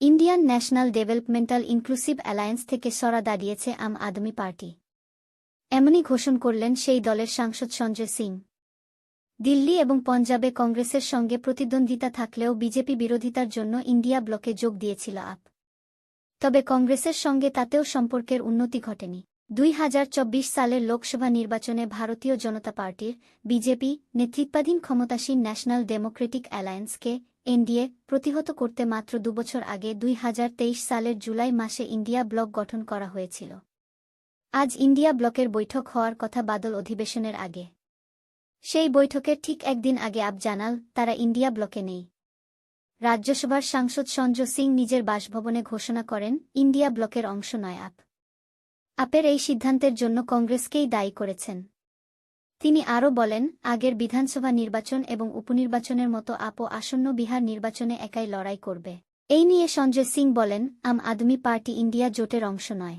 Indian national developmental inclusive alliance থেকে সরা দাঁড়িয়েছে আম আদমি পার্টি। এমনই ঘোষণ করলেন সেই দলের সাংসদ সঞ্জয় সিং। দিল্লি এবং পঞ্জাবে কংগ্রেসের সঙ্গে প্রতিদ্বন্দ্বিতা থাকলেও বিজেপি বিরোধিতার জন্য ইন্ডিয়া ব্লকে যোগ দিয়েছিল আপ। তবে কংগ্রেসের সঙ্গে তাতেও সম্পর্কের উন্নতি ঘটেনি। দুই হাজার চব্বিশ সালের লোকসভা নির্বাচনে ভারতীয় জনতা পার্টির বিজেপি নেতৃত্বাধীন ক্ষমতাসীন ন্যাশনাল ডেমোক্রেটিক অ্যালায়েন্সকে এনডিএ প্রতিহত করতে মাত্র দুবছর আগে দুই হাজার তেইশ সালের জুলাই মাসে ইন্ডিয়া ব্লক গঠন করা হয়েছিল। আজ ইন্ডিয়া ব্লকের বৈঠক হওয়ার কথা বাদল অধিবেশনের আগে। সেই বৈঠকের ঠিক একদিন আগে আপ জানাল, তারা ইন্ডিয়া ব্লকে নেই। রাজ্যসভার সাংসদ সঞ্জয় সিং নিজের বাসভবনে ঘোষণা করেন, ইন্ডিয়া ব্লকের অংশ নয় আপ। আপের এই সিদ্ধান্তের জন্য কংগ্রেসকেই দায়ী করেছেন। তিনি আরও বলেন, আগের বিধানসভা নির্বাচন এবং উপনির্বাচনের মতো আপো আসন্ন বিহার নির্বাচনে একাই লড়াই করবে। এই নিয়ে সঞ্জয় সিং বলেন, আম আদমি পার্টি ইন্ডিয়া জোটের অংশ নয়।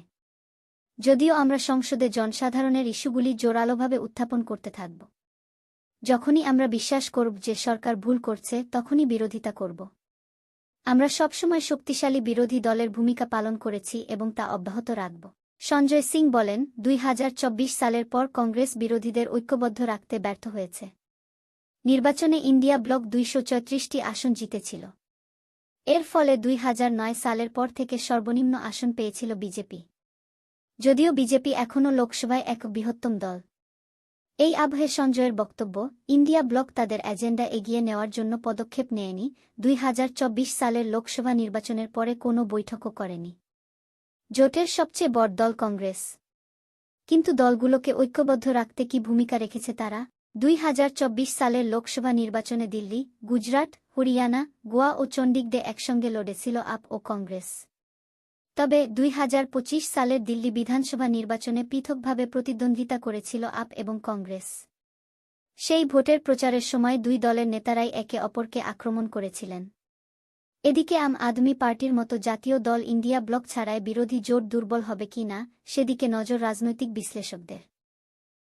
যদিও আমরা সংসদে জনসাধারণের ইস্যুগুলি জোরালোভাবে উত্থাপন করতে থাকব। যখনই আমরা বিশ্বাস করব যে সরকার ভুল করছে, তখনই বিরোধিতা করব। আমরা সবসময় শক্তিশালী বিরোধী দলের ভূমিকা পালন করেছি এবং তা অব্যাহত রাখব। সঞ্জয় সিং বলেন, দুই হাজার চব্বিশ সালের পর কংগ্রেস বিরোধীদের ঐক্যবদ্ধ রাখতে ব্যর্থ হয়েছে। নির্বাচনে ইন্ডিয়া ব্লক দুইশো আসন জিতেছিল। এর ফলে দুই হাজার নয় সালের পর থেকে সর্বনিম্ন আসন পেয়েছিল বিজেপি। যদিও বিজেপি এখনও লোকসভায় এক বৃহত্তম দল। এই আবহে সঞ্জয়ের বক্তব্য, ইন্ডিয়া ব্লক তাদের এজেন্ডা এগিয়ে নেওয়ার জন্য পদক্ষেপ নেয়নি, দুই হাজার চব্বিশ সালের লোকসভা নির্বাচনের পরে কোনো বৈঠকও করেনি। জোটের সবচেয়ে বড় দল কংগ্রেস। কিন্তু দলগুলোকে ঐক্যবদ্ধ রাখতে কি ভূমিকা রেখেছে তারা? দুই হাজার চব্বিশ সালের লোকসভা নির্বাচনে দিল্লি, গুজরাট, হরিয়ানা, গোয়া ও চণ্ডীগড়ে একসঙ্গে লড়েছিল আপ ও কংগ্রেস। তবে দুই হাজার পঁচিশ সালের দিল্লি বিধানসভা নির্বাচনে পৃথকভাবে প্রতিদ্বন্দ্বিতা করেছিল আপ এবং কংগ্রেস। সেই ভোটের প্রচারের সময় দুই দলের নেতারাই একে অপরকে আক্রমণ করেছিলেন। এদিকে আম আদমি পার্টির মতো জাতীয় দল ইন্ডিয়া ব্লক ছাড়ায় বিরোধী জোট দুর্বল হবে কিনা সেদিকে নজর রাজনৈতিক বিশ্লেষকদের।